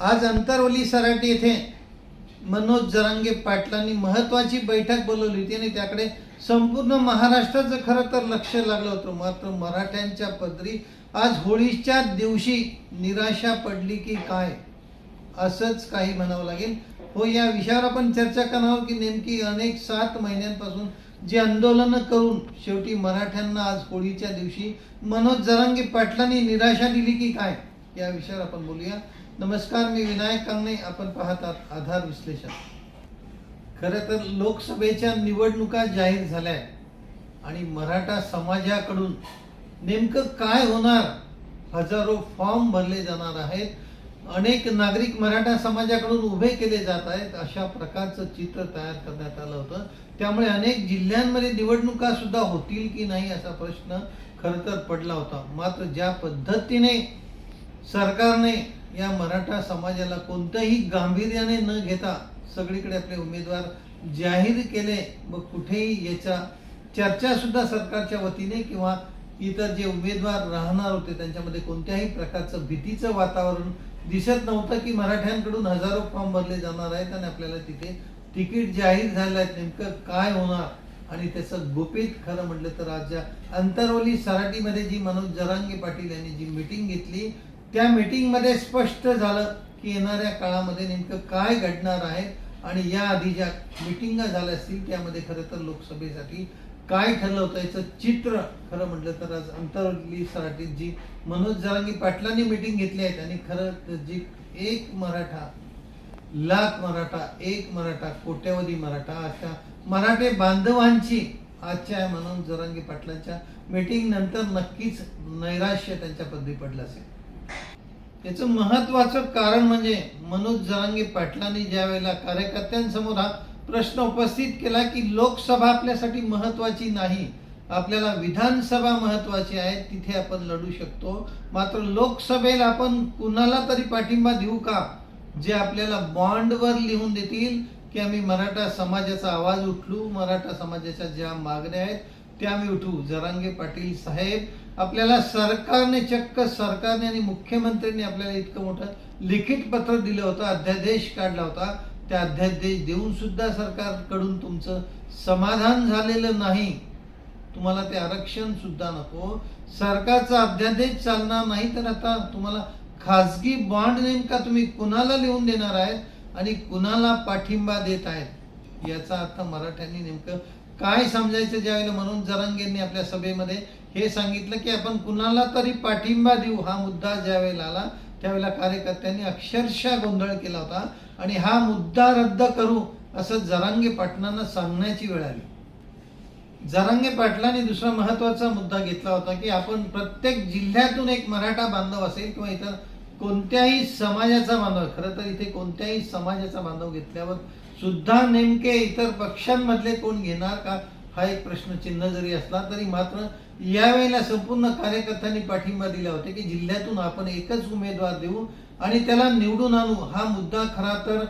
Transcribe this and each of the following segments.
आज अंतरवली सराटी येथे मनोज जरांगे पाटलांनी महत्वाची बैठक बोलवली. होती आणि त्याकडे संपूर्ण महाराष्ट्राचं खरं तर लक्ष लागलं होतं. मात्र मराठ्यांच्या पदरी आज होळीच्या दिवशी निराशा पडली की काय? असंच काही म्हणावं लागेल. हो या विषयावर आपण चर्चा करणार आहोत की नेमकी अनेक सात महिन्यांपासून जे आंदोलनं करून शेवटी मराठ्यांना आज होळीच्या दिवशी मनोज जरांगे पाटलांनी निराशा दिली की काय? या विषयावर आपण बोलूया. नमस्कार मी विनायक कांगणे. आपण पाहतात आधार विश्लेषण. खर तर लोकसभेच्या निवडणुका जाहीर झाल्या आहेत आणि मराठा समाजाकडून नेमकं काय होणार? हजारो फॉर्म भरले जाणार आहेत. अनेक नागरिक मराठा समाजाकडून उभे केले जात आहेत. अशा प्रकारचं चित्र तयार करण्यात आलं होतं. त्यामुळे अनेक जिल्ह्यांमध्ये निवडणुका सुद्धा होतील की नाही असा प्रश्न खरं तर पडला होता. मात्र ज्या पद्धतीने सरकारने या मराठा समाजाला कोणत्याही गांभीर्याने न घेता सगळीकडे आपले उमेदवार जाहीर केले व कुठेही याच्या चर्चा सुद्धा सरकारच्या वतीने किंवा इतर जे उमेदवार राहणार होते त्यांच्यामध्ये कोणत्याही प्रकारचं भीतीचं वातावरण दिसत नव्हतं की मराठ्यांकडून हजारो फॉर्म भरले जाणार आहेत आणि आपल्याला तिथे तिकीट जाहीर झालं नेमकं काय होणार? आणि त्याचं गुपित खरं म्हटलं तर आज ज्या अंतरवली सराटीमध्ये जी मनोज जरांगे पाटील यांनी जी मिटिंग घेतली त्या मीटिंगमध्ये स्पष्ट झालं की येणाऱ्या काळामध्ये नेमकं काय घडणार आहे आणि या आधी ज्या मिटिंगा झाल्या असतील त्यामध्ये खरं तर लोकसभेसाठी काय ठरलं होतं याचं चित्र खरं म्हटलं तर आज अंतरवली सराटीत जी मनोज जरांगी पाटलांनी मिटिंग घेतली आहे आणि खरं तर जी एक मराठा लाख मराठा एक मराठा कोट्यावधी मराठा अशा मराठे बांधवांची आजच्या मनोज जरांगी पाटलांच्या मीटिंग नंतर नक्कीच नैराश्य त्यांच्या पदरी पडलं असेल. याचं महत्वाचं कारण म्हणजे मनोज जरांगे पाटलांनी ज्या वेळेला कार्यकर्त्यांसमोर हा प्रश्न उपस्थित केला की लोकसभा आपल्यासाठी महत्वाची नाही आपल्याला विधानसभा महत्वाची आहे तिथे आपण लढू शकतो. मात्र लोकसभेला आपण कुणाला तरी पाठिंबा देऊ का? जे आपल्याला बॉन्डवर लिहून देतील. की आम्ही मराठा समाजाचा आवाज उठलू मराठा समाजाच्या ज्या मागण्या आहेत त्या आम्ही उठू जरांगे पाटील साहेब आपल्याला सरकारने चक्क सरकारने आणि मुख्यमंत्र्यांनी आपल्याला इतकं मोठं लिखित पत्र दिलं होतं अध्यादेश काढला होता. त्या अध्यादेश देऊन सुद्धा सरकारकडून तुमचं समाधान झालेलं नाही. तुम्हाला ते आरक्षण सुद्धा नको. सरकारचा अध्यादेश चालणार नाही तर आता तुम्हाला खाजगी बॉन्ड नेमका तुम्ही कुणाला लिहून देणार आहेत आणि कुणाला पाठिंबा देत आहेत? याचा अर्थ मराठ्यांनी नेमकं काय समजायचं ज्यावेळेला? म्हणून जरांगेंनी आपल्या सभेमध्ये हे सांगितलं की आपण कुणाला तरी पाठिंबा देऊ हा मुद्दा ज्यावेळेला आला त्यावेळेला कार्यकर्त्यांनी अक्षरशः गोंधळ केला होता. आणि हा मुद्दा रद्द करू असं जरांगे पाटलांना सांगण्याची वेळ आली. जरांगे पाटलांनी दुसरा महत्त्वाचा मुद्दा घेतला होता की आपण प्रत्येक जिल्ह्यातून एक मराठा बांधव असेल किंवा इतर कोणत्याही समाजाचा मानव खरं तर इथे कोणत्याही समाजाचा मानव घेतल्यावर सुद्धा नेमके इतर पक्षांमधले कोण घेणार का हा एक प्रश्नचिन्ह जरी असला तरी मात्र यावेळेला संपूर्ण कार्यकर्त्यांनी पाठिंबा दिला होता की जिल्ह्यातून आपण एकच उमेदवार देऊ आणि त्याला निवडून आणू. हा मुद्दा खरा तर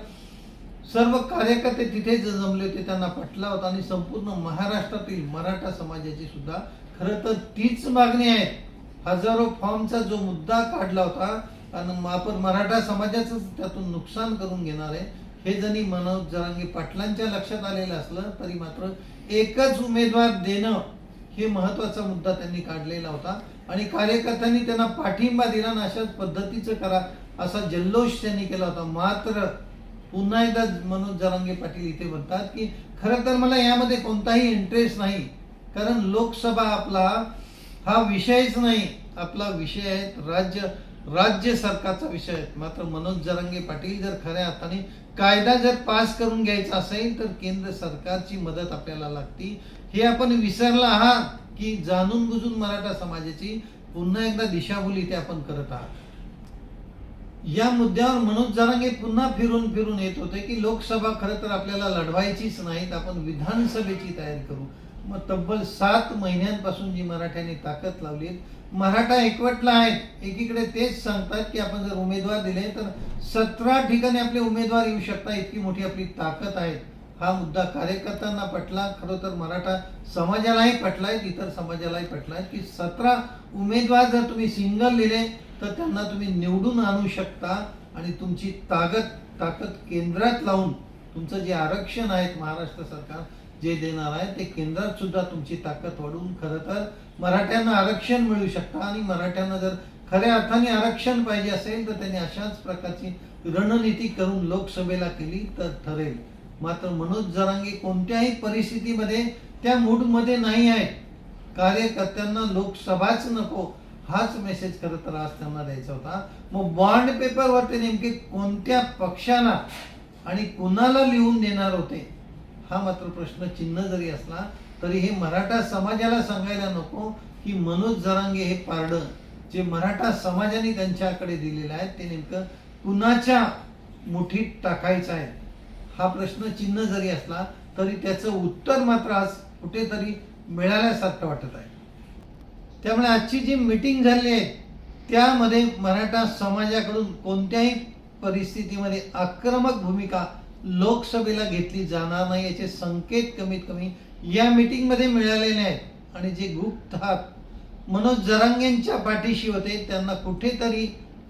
सर्व कार्यकर्ते तिथे जमले होते त्यांना पटला होता आणि संपूर्ण महाराष्ट्रातील मराठा समाजाची सुद्धा खरं तर तीच मागणी आहे. हजारो फॉर्मचा जो मुद्दा काढला होता आणि आपण मराठा समाजाचं त्यातून नुकसान करून घेणार आहे. हे जरी मनोज जरांगी पाटलांच्या लक्षात आलेलं असलं तरी मात्र एकच उमेदवार देणं हे महत्त्वाचा मुद्दा त्यांनी काढलेला होता. आणि कार्यकर्त्यांनी त्यांना पाठिंबा दिला ना अशाच पद्धतीचं करा असा जल्लोष त्यांनी केला होता. मात्र पुन्हा एकदा मनोज जरांगे पाटील इथे म्हणतात की खरं तर मला यामध्ये कोणताही इंटरेस्ट नाही. कारण लोकसभा आपला हा विषयच नाही. आपला विषय आहे राज्य. राज्य सरकारचा विषय आहे. मात्र मनोज जरांगे पाटील जर खऱ्या अर्थाने कायदा जर पास करून घ्यायचा असेल तर केंद्र सरकारची मदत आपल्याला लागती. हे आपण विसरला आहात की जाणून बुजून मराठा समाजाची पुन्हा एकदा दिशाभूल इथे आपण करत आहात. या मुद्द्यावर मनोज जरांगे पुन्हा फिरून फिरून येत होते की लोकसभा खरं तर आपल्याला लढवायचीच नाहीत आपण विधानसभेची तयारी करू. मग तब्बल सात महिन्यांपासून जी मराठ्यांनी ताकद लावली मराठा एकवटला आहेत एकीकडे तेच सांगतात की आपण जर उमेदवार दिले तर सतरा ठिकाणी आपले उमेदवार येऊ शकतात इतकी मोठी आपली ताकद आहे. हा मुद्दा कार्यकर्त्यांना पटला खरोतर मराठा समाजालाही पटलाय इतर समाजालाही पटलाय की सतरा उमेदवार जर तुम्ही सिंगल दिले तर त्यांना तुम्ही निवडून आणू शकता आणि तुमची ताकद ताकद केंद्रात लावून तुमचं जे आरक्षण आहे महाराष्ट्र सरकार जे देणार आहे ते केंद्रात सुद्धा तुमची ताकद वाढवून खरं तर मराठ्यांना आरक्षण मिळू शकतं. आणि मराठ्यांना जर खऱ्या अर्थाने आरक्षण पाहिजे असेल तर त्यांनी अशाच प्रकारची रणनीती करून लोकसभेला केली तर ठरेल. मात्र मनोज जरांगे कोणत्याही परिस्थितीमध्ये त्या मूडमध्ये नाही आहेत. कार्यकर्त्यांना लोकसभाच नको हाच मेसेज खरं तर आज त्यांना द्यायचा होता. मग बॉन्ड पेपरवर ते नेमके कोणत्या पक्षाला आणि कुणाला लिहून देणार होते? हा मात्र प्रश्न चिन्ह जरी असला तरी हे मराठा समाजाला सांगायला नको की मनोज जरांगे हे पारडं. जे मराठा समाजाने त्यांच्याकडे दिलेलं आहे ते नेमकं कुणाच्या मुठीत टाकायचं आहे? हा प्रश्न चिन्ह जरी असला तरी त्याचं उत्तर मात्र आज कुठेतरी मिळाल्यासारखं वाटत आहे. त्यामुळे आजची जी मीटिंग झाली आहे त्यामध्ये मराठा समाजाकडून कोणत्याही परिस्थितीमध्ये आक्रमक भूमिका लोकसभेला घेतली जाणार नाही याचे संकेत कमीत कमी या मीटिंगमध्ये मिळालेले आहेत आणि जे गुप्त हात मनोज जरांगेंच्या पाठीशी होते त्यांना कुठेतरी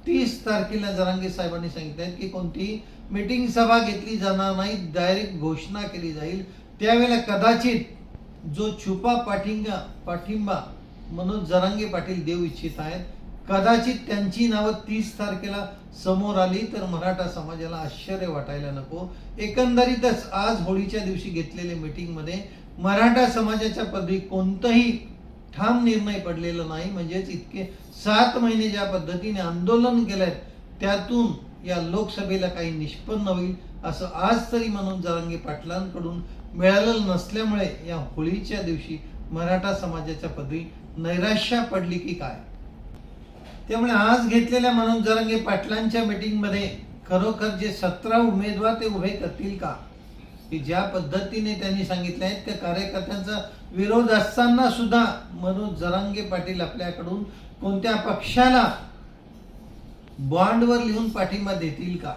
तीस तारखेला जरांगे साहेबांनी सांगितले की कोणती मीटिंग सभा घेतली जाणार नाही डायरेक्ट घोषणा केली जाईल. त्यावेळेला कदाचित जो छुपा पाठिंबा पाठिंबा मनोज जरांगे पाटील देऊ इच्छित आहेत कदाचित त्यांची नावं तीस तारखेला समोर आली तर मराठा समाजाला आश्चर्य वाटायला नको. एकंदरीतच आज होळीच्या दिवशी घेतलेल्या मीटिंगमध्ये मराठा समाजाच्या पदरी कोणतंही ठाम निर्णय पडलेला नाही. म्हणजेच इतके सात महिने ज्या पद्धतीने आंदोलन केलंय त्यातून या लोकसभेला काही निष्पन्न होईल असं आज तरी म्हणून जरांगे पाटलांकडून मिळालेलं नसल्यामुळे या होळीच्या दिवशी मराठा समाजाच्या पदरी नैराश्या पडली की काय? त्यामुळे आज घेतलेल्या मनोज जरांगे पाटलांच्या मीटिंगमध्ये खरोखर जे सतरा उमेदवार ते उभे करतील का? की ज्या पद्धतीने त्यांनी सांगितले आहेत त्या कार्यकर्त्यांचा विरोध असताना सुद्धा मनोज जरांगे पाटील आपल्याकडून कोणत्या पक्षाला बॉन्डवर लिहून पाठिंबा देतील का?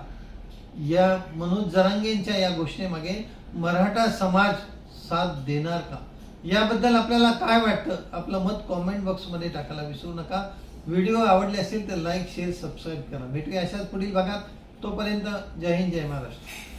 या मनोज जरांगेंच्या या घोषणेमागे मराठा समाज साथ देणार का? याबद्दल आपल्याला काय वाटतं? आपलं मत कॉमेंट बॉक्समध्ये टाकायला विसरू नका. व्हिडिओ आवडले असतील तर लाईक शेअर सबस्क्राईब करा. भेटूया अशाच पुढील भागात. तोपर्यंत जय हिंद जय महाराष्ट्र.